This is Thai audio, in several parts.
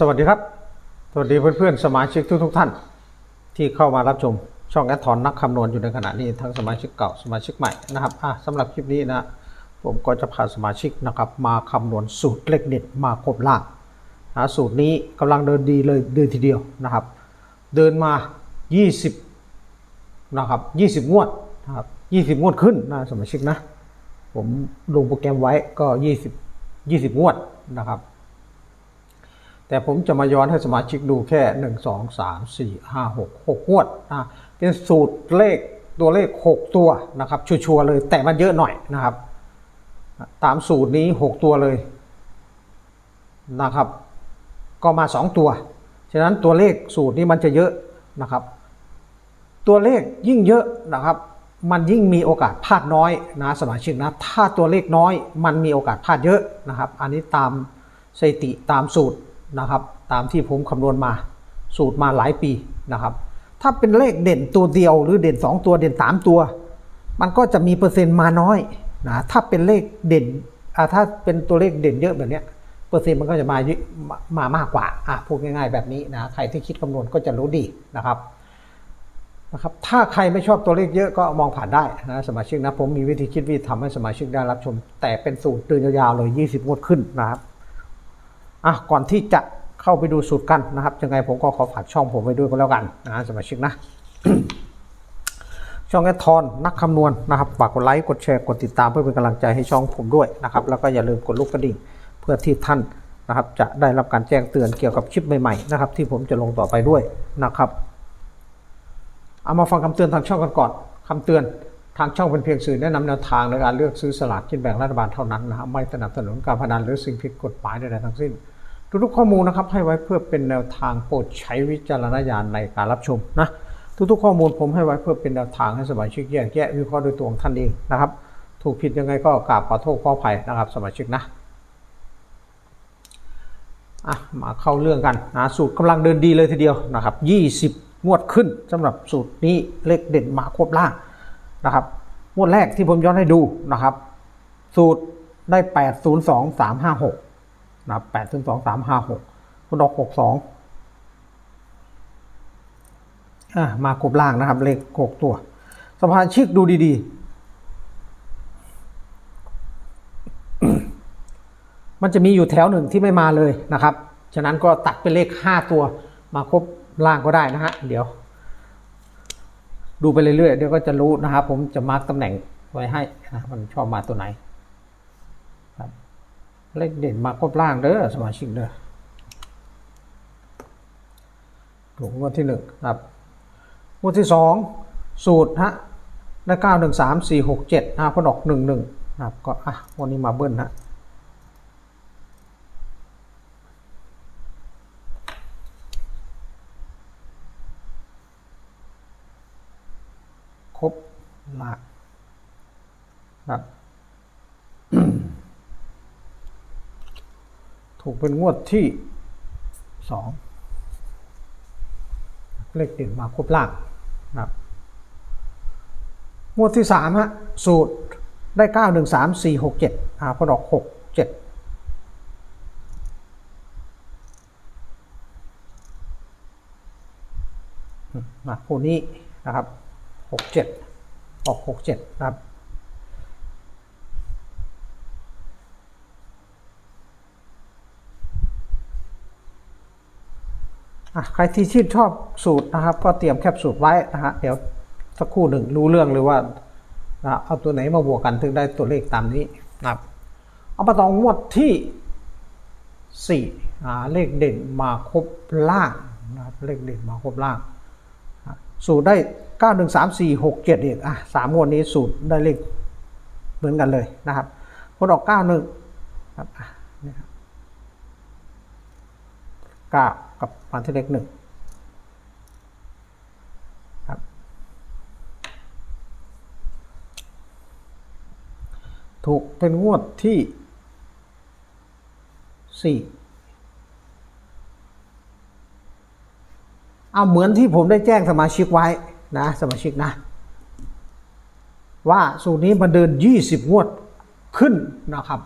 สวัสดีครับ สวัสดีเพื่อนๆ สมาชิกทุกๆท่าน ที่เข้ามารับชมช่องแอดทอนนักคำนวณอยู่ในขณะนี้ทั้งสมาชิกเก่าสมาชิกใหม่นะครับสำหรับคลิปนี้นะผมก็จะพาสมาชิกนะครับมาคำนวณสูตรเลขเด็ดมาครบล่างนะสูตรนี้กำลังเดินดีเลยเดินทีเดียวนะครับ เดินมา 20นะครับ20 งวดนะครับ20 งวดขึ้นนะสมาชิกนะ ผมลงโปรแกรมไว้ก็ 20 20 งวดนะครับ แต่ผมจะมาย้อนให้สมาชิกดูแค่ 1 2 3 4 5 6 6งวดนะเป็นสูตรเลขตัวเลข 6 ตัวนะครับ ชัวร์ๆเลยแต่มันเยอะหน่อยนะครับ ตามสูตรนี้ 6 ตัวเลยนะครับ ก็มา 2 ตัว ฉะนั้นตัวเลขสูตรนี้มันจะเยอะนะครับ ตัวเลขยิ่งเยอะนะครับ มันยิ่งมีโอกาสพลาดน้อยนะสมาชิกนะ ถ้าตัวเลขน้อยมันมีโอกาสพลาดเยอะนะครับ อันนี้ตามสถิติตามสูตร นะครับ ตามที่ผมคำนวณมาสูตรมาหลายปีนะครับ ถ้าเป็นเลขเด่นตัวเดียวหรือเด่น 2 ตัวเด่น 3 ตัว มันก็จะมีเปอร์เซ็นต์มาน้อยนะถ้าเป็นเลขเด่นถ้าเป็นตัวเลขเด่นเยอะแบบนี้เปอร์เซ็นต์มันก็จะมาเยอะมามามากกว่าอะพูดง่ายๆแบบนี้นะใครที่คิดคำนวณก็จะรู้ดีนะครับนะครับถ้าใครไม่ชอบตัวเลขเยอะก็มองผ่านได้นะสมาชิกนะผมมีวิธีคิดวิธีทำให้สมาชิกได้รับชม แต่เป็นสูตรเดินยาวๆเลย 20 งวดขึ้นนะครับ อะก่อนที่จะเข้าไปดูสูตรกันนะครับยังไงผมก็ขอฝากช่องผมไว้ด้วยก็แล้วกันนะสมาชิกนะช่องแอดทอนนักคำนวณนะครับฝากกดไลค์กดแชร์กดติดตามเพื่อเป็นกำลังใจให้ช่องผมด้วยนะครับแล้วก็อย่าลืมกดลูกกระดิ่งเพื่อที่ท่านนะครับจะได้รับการแจ้งเตือนเกี่ยวกับคลิปใหม่ๆนะครับที่ผมจะลงต่อไปด้วยนะครับเอามาฟังคำเตือนทางช่องกันก่อนคำเตือน ทางช่องเป็นเพียงสื่อแนะนำแนวทางในการเลือกซื้อสลากกินแบ่งรัฐบาลเท่านั้นนะครับไม่สนับสนุนการพนันหรือสิ่งผิดกฎหมายใดๆทั้งสิ้น ทุกๆข้อมูลนะครับให้ไว้เพื่อเป็นแนวทางโปรดใช้วิจารณญาณในการรับชมนะทุกๆข้อมูลผมให้ไว้เพื่อเป็นแนวทางให้สมาชิกแยกแยะวิเคราะห์โดยตัวของท่านเองนะครับ ถูกผิดยังไงก็กราบขอโทษขออภัยนะครับ สมาชิกนะอะมาเข้าเรื่องกันนะสูตรกำลังเดินดีเลยทีเดียวนะครับ 20 งวดขึ้นสำหรับสูตรนี้เลขเด่นมาครบล่าง นะครับงวดแรกที่ผมย้อนให้ดูนะครับ สูตรได้802356นะครับ802356คุณดอก62อะมาครบล่างนะครับ เลข6ตัวสมาชิกดูดีๆ มันจะมีอยู่แถวหนึ่งที่ไม่มาเลยนะครับ ฉะนั้นก็ตัดเป็นเลข 5 ตัวมาครบล่างก็ได้นะฮะ เดี๋ยว ดูไปเรื่อยๆเดี๋ยวก็จะรู้นะครับผมจะมาร์กตำแหน่งไว้ให้นะมันชอบมาตัวไหนครับเลขเด่นมาครบล่างเด้อสมาชิกเด้อถูกงวดที่หนึ่งครับงวดที่สองสูตรฮะได้เก้าหนึ่งสามสี่หกเจ็ดนะพอดอกหนึ่งหนึ่งครับก็อะวันนี้มาเบิ้ลฮะ ครบหลัก ครับ ถูกเป็นงวดที่สองเลขเด่นมาครบล่างนะครับงวดที่สามฮะสูตรได้เก้าหนึ่งสามสี่หกเจ็ดอ่าพอดอกหกเจ็ดมาคู่นี้นะครับหกเจ็ดออกหกเจ็ดนะครับ ใครที่ชื่นชอบสูตรนะครับ ก็เตรียมแคปสูตรไว้นะฮะเดี๋ยวสักครู่หนึ่งรู้เรื่องเลยว่านะเอาตัวไหนมาบวกกันถึงได้ตัวเลขตามนี้นะครับเอามาต่องวดที่สี่เลขเด่นมาครบล่างนะครับเลขเด่นมาครบล่างอะสูตรได้เก้าหนึ่งสามสี่หกเจ็ดอีกอะสามงวดนี้สูตรได้เลขเหมือนกันเลยนะครับพอดอกเก้าหนึ่งครับอะนี่ครับเก้า กับมาที่เลขหนึ่งครับถูกเป็นงวดที่สี่เอาเหมือนที่ผมได้แจ้งสมาชิกไว้นะสมาชิกนะ ว่าสูตรนี้มันเดิน 20 งวดขึ้นนะครับ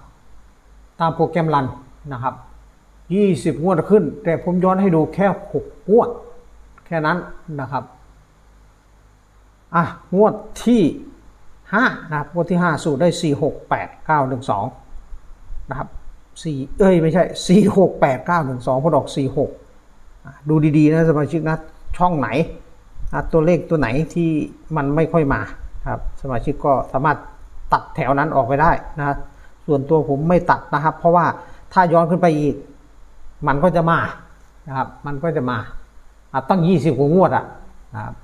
ตามโปรแกรมรันนะครับ ยี่สิบงวดขึ้น แต่ผมย้อนให้ดูแค่หกงวด แค่นั้นนะครับอะงวดที่ห้านะครับงวดที่ห้าสูตรได้สี่หกแปดเก้าหนึ่งสองนะครับสี่เอ้ยไม่ใช่สี่หกแปดเก้าหนึ่งสองพอดอกสี่หกดูดีๆนะสมาชิกนะช่องไหนตัวเลขตัวไหนที่มันไม่ค่อยมาครับสมาชิกก็สามารถตัดแถวนั้นออกไปได้นะส่วนตัวผมไม่ตัดนะครับ เพราะว่าถ้าย้อนขึ้นไปอีก มันก็จะมานะครับ มันก็จะมาะตั้งยี่สิบกว่างวดอะนะครับ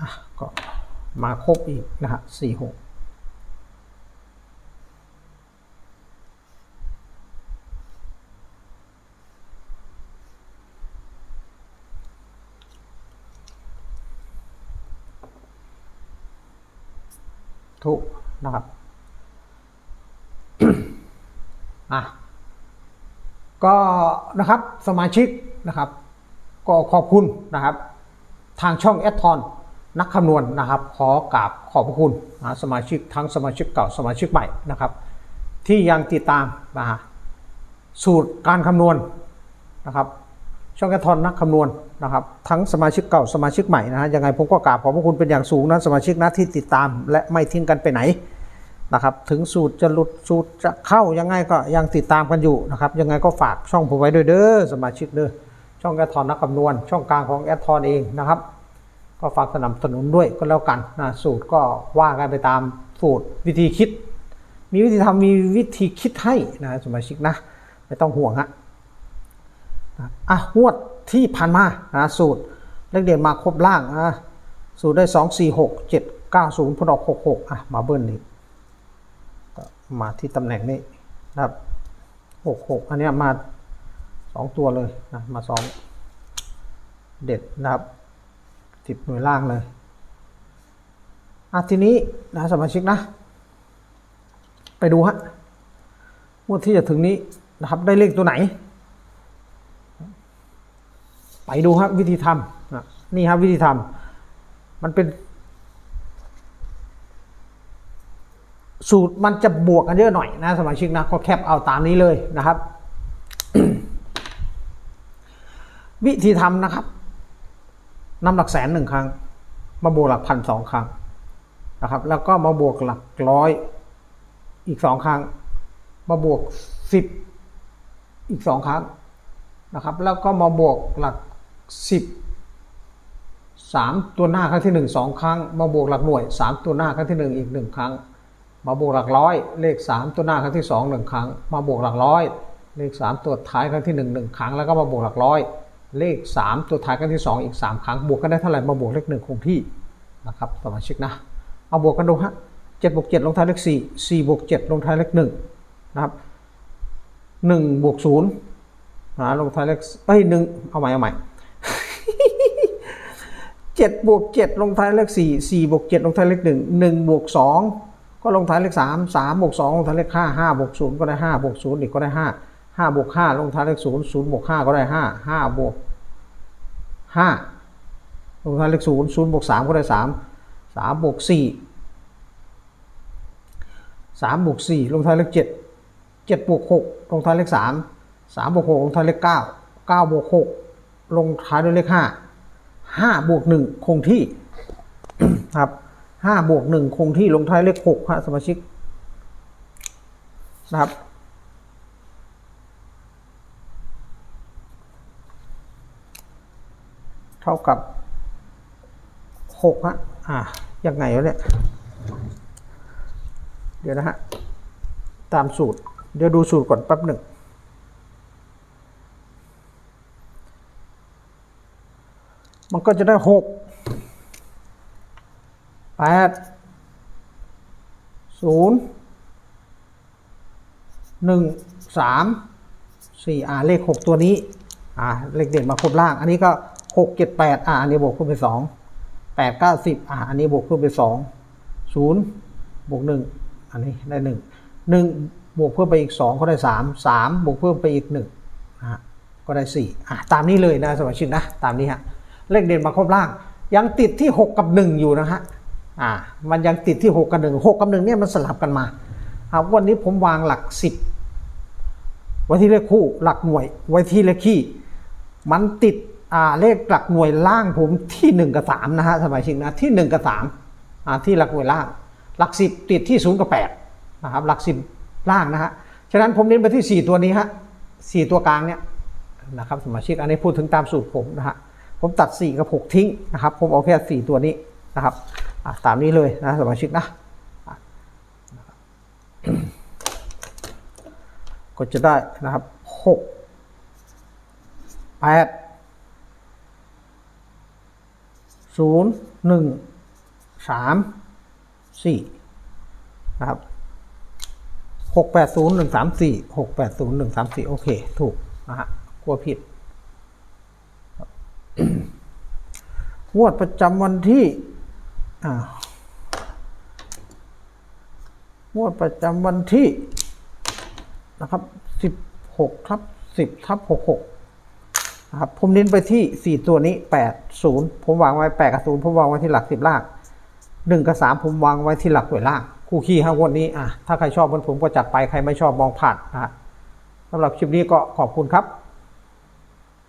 อะก็มาครบอีกนะฮะสี่หกทุกนะครับ อะก็นะครับสมาชิกนะครับ ก็ขอบคุณนะครับ ทางช่องแอดทอนนักคำนวณนะครับ ขอกราบขอบคุณนะสมาชิกทั้งสมาชิกเก่าสมาชิกใหม่นะครับ ที่ยังติดตามนะฮะสูตรการคำนวณนะครับ ช่องแอดทอนนักคำนวณนะครับ ทั้งสมาชิกเก่าสมาชิกใหม่นะฮะยังไงผมก็กราบขอบคุณเป็นอย่างสูงนะสมาชิกนะที่ติดตามและไม่ทิ้งกันไปไหน นะครับถึงสูตรจะหลุดสูตรจะเข้ายังไงก็ยังติดตามกันอยู่นะครับยังไงก็ฝากช่องผมไว้ด้วยเด้อสมาชิกเด้อช่องแอดทอนนักคำนวณ ช่องกลางของแอดทอนเองนะครับ ก็ฝากสนับสนุนด้วยก็แล้วกันนะสูตรก็ว่ากันไปตามสูตรวิธีคิด มีวิธีทำมีวิธีคิดให้นะสมาชิกนะไม่ต้องห่วงฮะนะอะงวดที่ผ่านมานะสูตรเลขเด่นมาครบล่างนะสูตรได้สองสี่หกเจ็ดเก้าศูนย์พอดอกหกหกอะมาเบิ้ลอีก มาที่ตำแหน่งนี้นะครับหกหกอันนี้มาสองตัวเลยนะมาสองเด็ดนะครับสิบหน่วยล่างเลยอะทีนี้นะสมาชิกนะ ไปดูฮะงวดที่จะถึงนี้นะครับได้เลขตัวไหน ไปดูครับวิธีทำนะนี่ครับวิธีทำมันเป็น สูตรมันจะบวกกันเยอะหน่อยนะสมาชิกนะก็แคปเอาตามนี้เลยนะครับ วิธีทำนะครับนำหลักแสนหนึ่งครั้ง มาบวกหลักพันสองครั้งนะครับ แล้วก็มาบวกหลักร้อยอีกสองครั้ง มาบวกสิบอีกสองครั้งนะครับ แล้วก็มาบวกหลักสิบสามตัวหน้าครั้งที่หนึ่งสองครั้ง มาบวกหลักหน่วยสามตัวหน้าครั้งที่หนึ่งอีกหนึ่งครั้ง มาบวกหลักร้อย เลข 3 ตัวหน้าครั้งที่2 1ครั้ง มาบวกหลักร้อย เลข 3 ตัวท้ายครั้งที่ 1 1 ครั้ง แล้วก็มาบวกหลักร้อย เลข 3 ตัวท้ายครั้งที่ 2 อีก 3 ครั้ง บวกกันได้เท่าไหร่ มาบวกเลข1คงที่นะครับสมาชิกนะ เอาบวกกันดูฮะ7บวก7ลงท้ายเลข 4 4บวก7ลงท้ายเลข1นะครับ1บวก0นะลงท้ายเลขเอ้ย1เอาใหม่เอาใหม่เจ็ดบวกเจ็ดลงท้ายเลขสี่สี่บวกเจ็ดลงท้ายเลขหนึ่งหนึ่งบวกสอง ก็ลงท้ายเลขสามสามบวกสองลงท้ายเลขห้าห้าบวกศูนย์ก็ได้ห้าบวกศูนย์อีกก็ได้ห้าห้าบวกห้าลงท้ายเลขศูนย์ศูนย์บวกห้าก็ได้ห้าห้าบวกห้าลงท้ายเลขศูนย์ศูนย์บวกสามก็ได้สามสามบวกสี่สามบวกสี่ลงท้ายเลขเจ็ดเจ็ดบวกหกลงท้ายเลขสามสามบวกหกลงท้ายเลขเก้าเก้าบวกหกลงท้ายด้วยเลขห้าห้าบวกหนึ่งคงที่ครับ ห้าบวกหนึ่งคงที่ลงท้ายเลขหกฮะสมาชิกนะครับเท่ากับหกฮะอ่ายังไงวะเนี่ย เดี๋ยวนะฮะ ตามสูตร เดี๋ยวดูสูตรก่อนแป๊บหนึ่งมันก็จะได้หก แปดศูนย์หนึ่งสามสี่อ่าเลขหกตัวนี้ อ่าเลขเด่นมาครบล่าง อันนี้ก็หกเจ็ดแปดอ่าอันนี้บวกขึ้นไปสองแปดเก้าสิบอ่าอันนี้บวกขึ้นไปสองศูนย์บวกหนึ่งอันนี้ได้หนึ่งหนึ่งบวกเพิ่มไปอีกสองก็ได้สามสามบวกเพิ่มไปอีกหนึ่งอ่าก็ได้สี่อ่าตามนี้เลยนะสมาชิกนะ ตามนี้ฮะเลขเด่นมาครบล่าง ยังติดที่6กับ1อยู่นะฮะ อ่ามันยังติดที่ 6 กับ1 6กับ1เนี่ยมันสลับกันมาครับวันนี้ผมวางหลักสิบไว้ที่เลขคู่หลักหน่วย ไว้ที่เลขคี่มันติดอ่าเลขหลักหน่วยล่างผมที่หนึ่งกับสามนะฮะสมัยชิงนะที่หนึ่งกับสามอ่าที่หลักหน่วยล่าง หลักสิบติดที่ศูนย์กับแปดนะครับหลักสิบล่างนะฮะฉะนั้นผมเน้นไปที่สี่ตัวนี้ฮะสี่ตัวกลางเนี่ยนะครับสมาชิกอันนี้พูดถึงตามสูตรผมนะฮะผมตัดสี่กับหกทิ้งนะครับผมเอาแค่สี่ตัวนี้นะครับ ตามนี้เลยนะสมาชิกนะก็จะได้นะครับหกแปดศูนย์หนึ่งสามสี่นะครับหกแปดศูนย์หนึ่งสามสี่หกแปดศูนย์หนึ่งสามสี่โอเค ถูกนะฮะกลัวผิดงวดประจำวันที่ อ่างวดประจำวันที่นะครับสิบหกทับสิบทับหกหกนะครับผมเน้นไปที่4ตัวนี้8 0ผมวางไว้8กับ0ผมวางไว้ที่หลัก10ล่าง1กับ3ผมวางไว้ที่หลักหน่วยล่าง คู่ขี้ห้างวันนี้อะถ้าใครชอบมันผมก็จัดไปใครไม่ชอบมองผ่านนะสำหรับคลิปนี้ก็ขอบคุณครับ